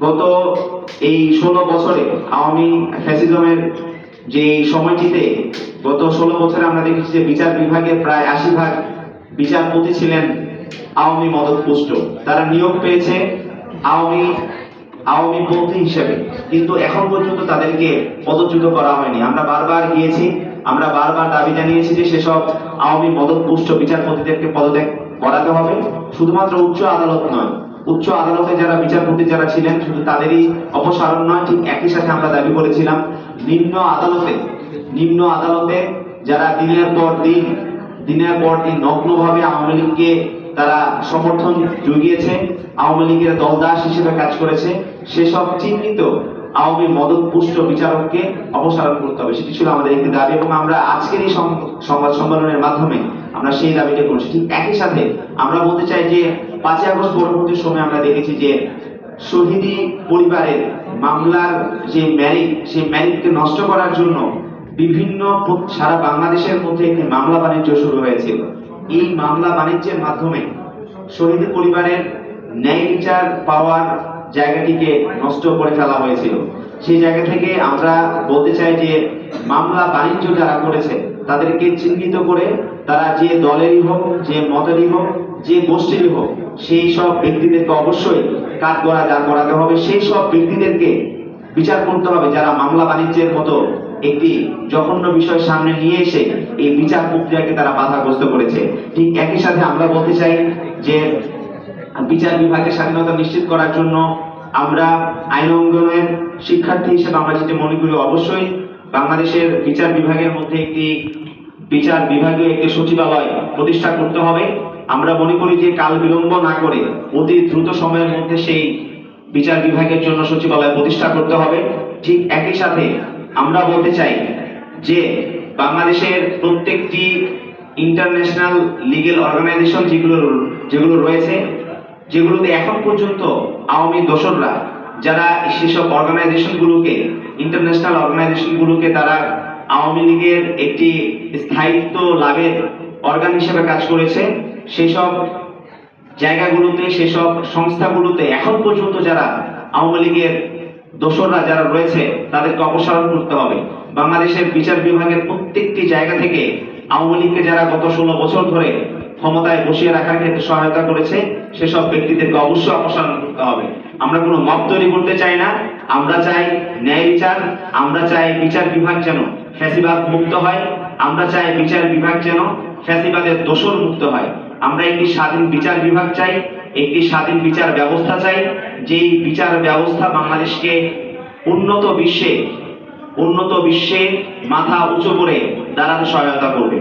গত এই ষোলো বছরে আওয়ামী ফ্যাসিজমের যে সময়টিতে গত ষোলো বছরে আমরা দেখেছি যে বিচার বিভাগের প্রায় আশি ভাগ বিচারপতি ছিলেন আওয়ামী মদতপুষ্ট। তারা নিয়োগ পেয়েছে আওয়ামী আওয়ামী পন্থী হিসেবে। কিন্তু এখন পর্যন্ত তাদেরকে পদচ্যুত করা হয়নি। আমরা বারবার গিয়েছি, আমরা বারবার দাবি জানিয়েছি যে সেসব আওয়ামী মদতপুষ্ট বিচারপতিদেরকে পদত্যাগ করাতে হবে। শুধুমাত্র উচ্চ আদালত নয় উচ্চ আদালতে যারা বিচারপতি যারা ছিলেন, শুধু তাদেরই অপসারণ নয়, ঠিক একই সাথে আমরা দাবি করেছিলাম, নিম্ন আদালতে নিম্ন আদালতে যারা দিনের পর দিন, দিনের পর দিন নগ্নভাবে আওয়ামী লীগকে তারা সমর্থন জুগিয়েছে, আওয়ামী লীগের দলদাস হিসেবে কাজ করেছে, সেসব চিহ্নিত আওয়ামী মদত পুষ্ট বিচারককে অপসারণ করতে হবে। সেটি ছিল আমাদের একটি দাবি এবং আমরা আজকের এই সংবাদ সম্মেলনের মাধ্যমে আমরা সেই দাবিটা করছি। ঠিক একই সাথে আমরা বলতে চাই যে পাঁচই আগস্ট পরবর্তী সময় আমরা দেখেছি যে শহীদি পরিবারের মামলার যে ম্যারিট সেই ম্যারিটকে নষ্ট করার জন্য বিভিন্ন সারা বাংলাদেশের মধ্যে একটি মামলা বাণিজ্য শুরু হয়েছিল এই মামলা বাণিজ্যের মাধ্যমে শহীদ পরিবারের ন্যায় বিচার পাওয়ার জায়গাটিকে নষ্ট করে ফেলা হয়েছিল। সেই জায়গা থেকে আমরা বলতে চাই যে মামলা বাণিজ্য যারা করেছে, তাদেরকে চিহ্নিত করে তারা যে দলেরই হোক, যে মতেরই হোক যে গোষ্ঠীরই হোক, সেই সব ব্যক্তিদেরকে অবশ্যই কাজ করা দাঁড় করাতে হবে। সেই সব ব্যক্তিদেরকে বিচার করতে হবে। যারা মামলা বাণিজ্যের মতো একটি জঘন্য বিষয় সামনে নিয়ে এসে এই বিচার প্রক্রিয়াকে তারা বাধাগ্রস্ত করেছে। ঠিক একই সাথে আমরা বলতে চাই যে বিচার বিভাগের স্বাধীনতা নিশ্চিত করার জন্য আমরা আইন অঙ্গনের শিক্ষার্থী হিসেবে আমরা যেটি মনে করি, অবশ্যই বাংলাদেশের বিচার বিভাগের মধ্যে একটি বিচার বিভাগীয় একটি সচিবালয় প্রতিষ্ঠা করতে হবে। আমরা মনে করি যে কাল বিলম্ব না করে অতি দ্রুত সময়ের মধ্যে সেই বিচার বিভাগের জন্য সচিবালয় প্রতিষ্ঠা করতে হবে। ঠিক একই সাথে আমরা বলতে চাই যে বাংলাদেশের প্রত্যেকটি ইন্টারন্যাশনাল লিগেল অর্গানাইজেশন যেগুলো যেগুলো রয়েছে, যেগুলোতে এখন পর্যন্ত আওয়ামী দোসররা যারা সেসব অর্গানাইজেশনগুলোকে, ইন্টারন্যাশনাল অর্গানাইজেশনগুলোকে তারা আওয়ামী লীগের একটি স্থায়িত্ব লাভের অর্গান হিসেবে কাজ করেছে, সেসব জায়গাগুলোতে, সেসব সংস্থাগুলোতে এখন পর্যন্ত যারা আওয়ামী লীগের দোসররা যারা রয়েছে, তাদেরকে অপসারণ করতে হবে। বাংলাদেশের বিচার বিভাগের প্রত্যেকটি জায়গা থেকে আওয়ামী লীগকে যারা গত ষোলো বছর ধরে ক্ষমতায় বসিয়ে রাখার ক্ষেত্রে সহায়তা করেছে, সেসব ব্যক্তিদেরকে অবশ্যই অপসারণ করতে হবে। আমরা কোনো মত তৈরি করতে চাই না। আমরা চাই ন্যায় বিচার, আমরা চাই বিচার বিভাগ যেন ফ্যাসিবাদ মুক্ত হয়। আমরা চাই বিচার বিভাগ যেন ফ্যাসিবাদের দোষর মুক্ত হয়। আমরা একটি স্বাধীন বিচার বিভাগ চাই, একটি স্বাধীন বিচার ব্যবস্থা চাই, যেই বিচার ব্যবস্থা বাংলাদেশকে উন্নত বিশ্বে উন্নত বিশ্বে মাথা উঁচু করে দাঁড়াতে সহায়তা করবে।